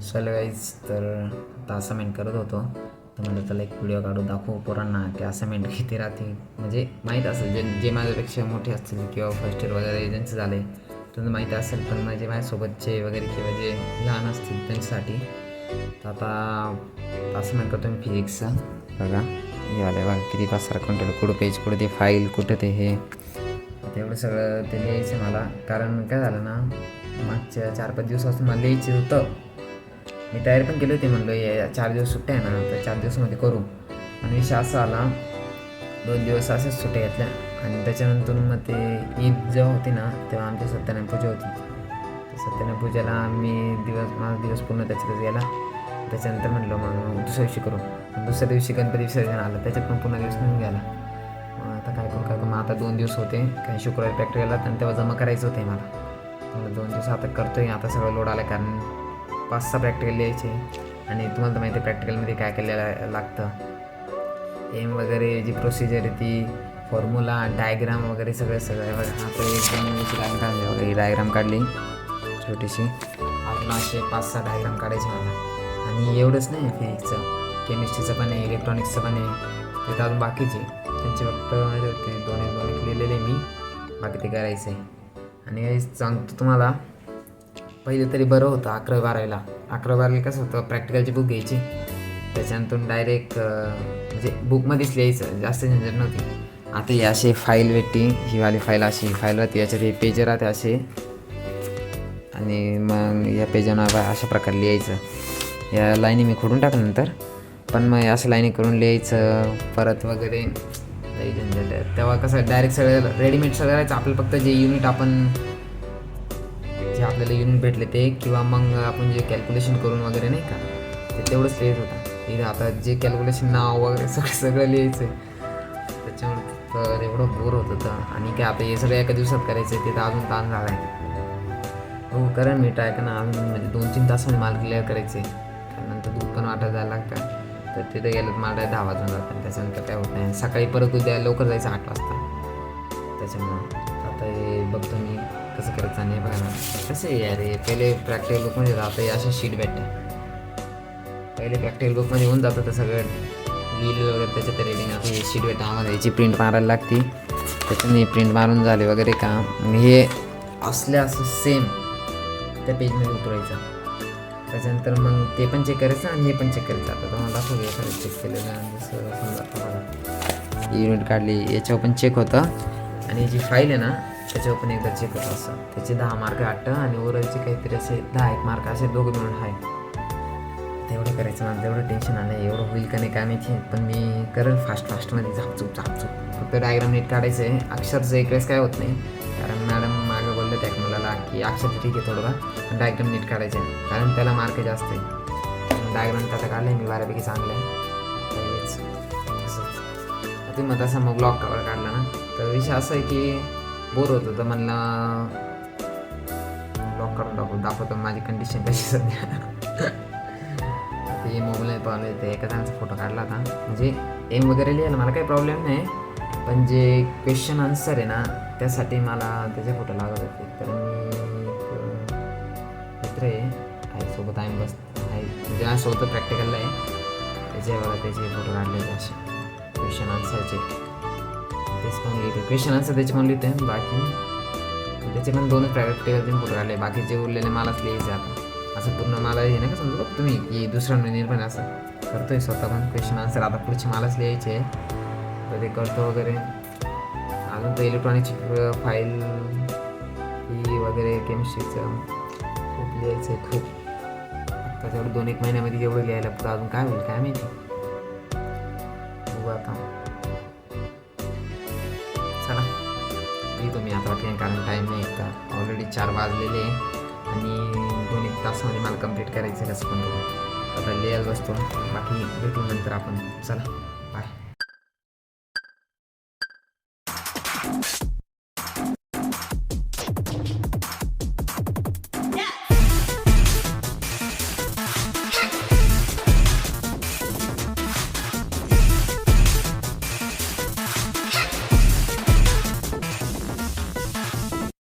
चल गाईज तर आता असाइनमेंट करत होतो. तर म्हणलं त्याला एक व्हिडिओ काढू दाखवू पोरांना की असाइनमेंट किती राहते. म्हणजे माहीत असेल जे जे माझ्यापेक्षा मोठे असतील किंवा फर्स्ट इयर वगैरे एजन्सी झाले त्यांना माहीत असेल पण माझे माझ्यासोबतचे वगैरे किंवा जे लहान असतील त्यांच्यासाठी. तर आता असाइनमेंट करतो मी फिजिक्सचं बघा हे आलं बघा किती पाच सारा कंट्रोल कुठं पेज कुठं ते फाईल कुठं ते हे. तेवढं सगळं ते लिहायचं मला. कारण काय झालं ना मागच्या चार पाच दिवसापासून मला लिहायचं होतं. मी तयारी पण केली होती म्हणलं या चार दिवस सुट्ट्या आहे ना तर चार दिवसमध्ये करू. आणि विषय असा आला. दोन दिवस असेच सुट्ट्या घेतल्या. आणि त्याच्यानंतर मग ते ईद जेव्हा होती ना तेव्हा आमची सत्यनारायण पूजा होती. सत्यनारायण पूजेला मी दिवस माझा दिवस पूर्ण त्याच्यातच गेला. त्याच्यानंतर म्हटलं मग दुसऱ्या दिवशी करू. दुसऱ्या दिवशी गणपती विसर्जन आलं. त्याच्यात पण पूर्ण दिवस निघून गेला. आता काय करू काय करू? मग आता दोन दिवस होते. काही शुक्रवारी प्रॅक्टिकलला आणि तेव्हा जमा करायचं होते मला. मला दोन दिवस आता करतोय आता सगळं लोड आलं कारण पाच सहा प्रॅक्टिकल लिहायचे. आणि तुम्हाला तर माहिती आहे प्रॅक्टिकलमध्ये काय केलेलं लागतं. एम वगैरे जी प्रोसिजर आहे ती फॉर्म्युला डायग्राम वगैरे सगळं सगळं बघा. आता एक डायग्राम काढली ही डायग्राम काढली छोटीशी. आपण असे पाच सहा डायग्राम काढायचे मला आणि एवढंच नाही फिजिक्सचं केमिस्ट्रीचं पण आहे इलेक्ट्रॉनिक्सचं पण आहे. ते अजून बाकीचे त्यांचे फक्त माझे दोन एक दोन एक लिहिलेले मी. बाकी ते करायचं आहे आणि सांगतो तुम्हाला पहिले तरी बरं होतं अकरावी बारावीला. अकरावी बारावीला कसं होतं प्रॅक्टिकलची बुक घ्यायची. त्याच्यानंतर डायरेक्ट म्हणजे बुकमध्येच लिहायचं. जास्त झंझट नव्हती. आता ही अशी फाईल भेटते ही वाली फाईल अशी फाईल राहते. याच्यात हे पेज राहते असे. आणि मग या पेजांना अशा प्रकारे लिहायचं. या लाईनी मी खोडून टाकलं नंतर. पण मग असं लाईनी करून लिहायचं. परत वगैरे लई झंझट तेव्हा कसं डायरेक्ट सगळं रेडीमेड सगळं राहायचं. आपलं फक्त जे युनिट आपण आपल्याला युनिट भेटले ते किंवा मग आपण जे कॅल्क्युलेशन करून वगैरे नाही का ते तेवढंच लिहित होता. इथं आता जे कॅल्क्युलेशन नाव वगैरे सगळं सगळं लिहायचं आहे त्याच्यामुळे तर एवढं बोर होत होतं. आणि काय आता हे सगळं एका दिवसात करायचं आहे ते तर अजून ताण झाला आहे हो करा मी ट्राय करा अजून म्हणजे दोन तीन तासामध्ये माल क्लिअर करायचे आहे त्यानंतर दूध पण वाटायला जायला लागतं. तर तिथे गेलं तर मला दहा वाजून जातं त्याच्यानंतर काय होत नाही. सकाळी परत उद्या लवकर जायचं आठ वाजता. त्याच्यामुळं आता हे बघतो मी. कसं करायचं आणि बघा ना. कसं आहे यार हे पहिले प्रॅक्टिकल बुकमध्ये जातं हे अशा शीट भेटते पहिले प्रॅक्टिकल बुकमध्ये होऊन जातं तर सगळं. लिहिलेलं वगैरे त्याच्यात रेडिंग आता हे शीट भेटते आम्हाला याची प्रिंट मारायला लागते. त्याच्याने प्रिंट मारून झाले वगैरे काम हे असल्या असं सेम त्या पेजमध्ये उतरायचं. त्याच्यानंतर मग ते पण चेक करायचं आणि हे पण चेक करायचं आता तुम्हाला दाखवू एखादं चेक केलेलं समजा युनिट काढली याच्यावर पण चेक होतं. आणि जी फाईल आहे ना त्याच्यावर पण एकदा चेक होतं असं? त्याचे दहा मार्क आठ आणि ओरलचे काहीतरी असे दहा एक मार्क असे दोघं मिळून आहे तेवढं करायचं मला तेवढं टेन्शन आलं एवढं होईल का नाही काय माहिती पण मी करेल फास्ट फास्टमध्ये झापचूप झापचूप फक्त डायग्राम नीट काढायचं आहे. अक्षरचं एक वेळेस काय होत नाही. कारण मॅडम मागं बोलले त्या मुलाला की अक्षर ठीक आहे थोडं. पण डायग्राम नीट काढायचं आहे. कारण त्याला मार्क जास्त आहे. डायग्राम तर आता काढलं मी बऱ्यापैकी चांगलं आहे. तर ते मग तसा मग ब्लॉक कवर काढला ना. तर विषय असा आहे की बोर होतं तर म्हणला ब्लॉक करून टाकू दाखवतो माझी कंडिशन कशी सध्या. ते मोबाईल पाहिलं ते एका जणांचा फोटो काढला होता. म्हणजे एम वगैरे लिहिलं मला काही प्रॉब्लेम नाही. पण जे क्वेश्चन आन्सर आहे ना त्यासाठी मला त्याचे फोटो लागत होते. तर मी मित्र आहे आहे सोबत आहे बस आहे. म्हणजे सोबत प्रॅक्टिकलला आहे त्याचे बघा त्याचे फोटो काढले होते असे. क्वेश्चन आन्सरचे तेच पण लिहितो क्वेश्चन आन्सर त्याचे पण लिहिते बाकी त्याचे पण दोनच प्रॅक्टिकलचे फोटो काढले आले. बाकीचे उरलेले मलाच लिहायचे आता. असं पूर्ण मला हे नाही का समजा बघ तुम्ही की दुसरा म्हणजे निर्माण असं. करतोय स्वतः पण क्वेश्चन आन्सर आता पुढचे मलाच लिहायचे आहे. तर ते करतो वगैरे. अजून तर इलेक्ट्रॉनिकची फाईल ही वगैरे केमिस्ट्रीचं खूप लिहायचं आहे खूप त्याच्यावर दोन एक महिन्यामध्ये एवढं लिहायला पुढं अजून काय होईल काय माहिती? बघू आता. चार वाजलेले आणि दोन एक तासामध्ये मला कंप्लीट करायचं आहे कसं पण. करून आता लिहायला बसतो बाकी भेटून नंतर आपण. चला.